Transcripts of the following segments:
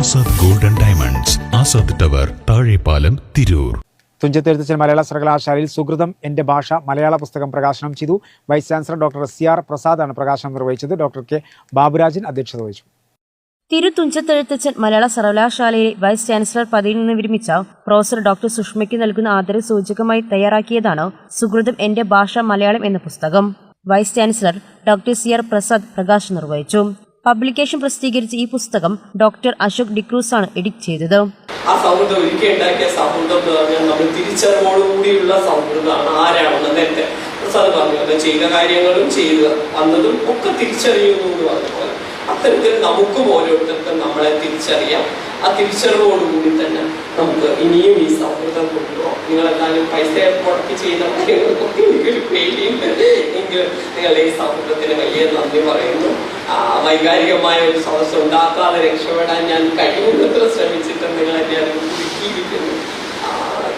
Azad golden diamonds Azad tower Thazhepalam Tirur. Thunchathezhuthachan Malayala സർവകലാശാലയിൽ സുഹൃതം എന്റെ ഭാഷ മലയാള പുസ്തകം പ്രകാശനം ചെയ്തു. Vice chancellor doctor C R പ്രസാദാണ് പ്രകാശനം നിർവഹിച്ചത്. ഡോക്ടർ കെ ബാബുരാജൻ അധ്യക്ഷത വഹിച്ചു. തിരുത്തുഞ്ചത്തെഴുത്തച്ഛൻ മലയാള സർവകലാശാലയിലെ വൈസ് ചാൻസലർ പദവിയിൽ നിന്ന് വിരമിച്ച പ്രൊഫസർ ഡോക്ടർ സുഷ്മയ്ക്ക് നൽകുന്ന ആദര സൂചകമായി തയ്യാറാക്കിയതാണ് സുഹൃതം എന്റെ ഭാഷ മലയാളം എന്ന പുസ്തകം. Vice chancellor doctor C R Prasad പ്രകാശനം നിർവഹിച്ചു. പബ്ലിക്കേഷൻ പ്രസിദ്ധീകരിച്ച ഈ പുസ്തകം ഡോക്ടർ അശോക് ഡിക്രൂസ് ആണ് എഡിറ്റ് ചെയ്തത്. ആ സൗഹൃദം ഒരിക്കൽ ഉണ്ടാക്കിയ സൗഹൃദം എന്ന് പറഞ്ഞാൽ നമ്മൾ തിരിച്ചറിവോടുകൂടിയുള്ള സൗഹൃദമാണ് ആരാണെന്ന് നേരത്തെ പ്രസാദ് പറഞ്ഞു ചെയ്ത കാര്യങ്ങളും ചെയ്ത് വന്നതും ഒക്കെ തിരിച്ചറിയുന്നു എന്ന് പറഞ്ഞ പോലെ അത്തരത്തിൽ നമുക്കും ഓരോരുത്തർക്കും നമ്മളെ തിരിച്ചറിയാം. ആ തിരിച്ചറിവോടുകൂടി തന്നെ നമുക്ക് ഇനിയും ഈ സൗഹൃദം കൊണ്ടുപോകാം നിങ്ങളെല്ലാവരും പൈസ മുടക്കി ചെയ്യുന്ന കാര്യങ്ങൾക്കൊക്കെ എനിക്കൊരു പേടിയുണ്ട് എങ്കിലും നിങ്ങളുടെ ഈ സൗഹൃദത്തിന് വലിയ നന്ദി പറയുന്നു. വൈകാരികമായ ഒരു സമസ്യ ഉണ്ടാക്കാതെ രക്ഷപ്പെടാൻ ഞാൻ കഴിയുന്നത്ര ശ്രമിച്ചിട്ടും നിങ്ങൾ ഞാൻ ഒരുക്കിയിരിക്കുന്നു.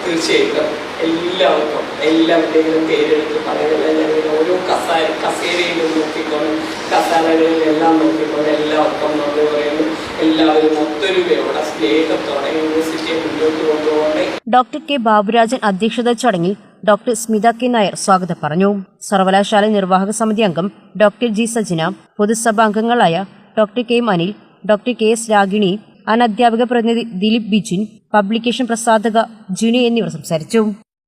തീർച്ചയായിട്ടും എല്ലാവർക്കും എല്ലാവരുടെയും പേരെടുത്ത് പറയുന്നില്ല ഞാൻ ഓരോ കസാര കസേരയിലും നോക്കിക്കൊണ്ട് കസാരകളിലെല്ലാം നോക്കിക്കൊണ്ട് എല്ലാവർക്കും നന്ദി പറയുന്നു. എല്ലാവരും ഒത്തൊരുമയോടെ സ്നേഹത്തോടെ യൂണിവേഴ്സിറ്റിയെ മുന്നോട്ട് കൊണ്ടുപോകട്ടെ. ഡോക്ടർ കെ ബാബുരാജൻ അധ്യക്ഷത ചടങ്ങിൽ ഡോക്ടർ സ്മിത കെ. നായർ സ്വാഗതം പറഞ്ഞു. സർവകലാശാല നിർവാഹക സമിതി അംഗം ഡോക്ടർ ജി. സജിന പൊതുസഭാ അംഗങ്ങളായ doctor K. Anil doctor K. S. Ragini അനധ്യാപക പ്രതിനിധി ദിലീപ് ബിജിൻ പബ്ലിക്കേഷൻ പ്രസാധക ജുനി എന്നിവർ സംസാരിച്ചു.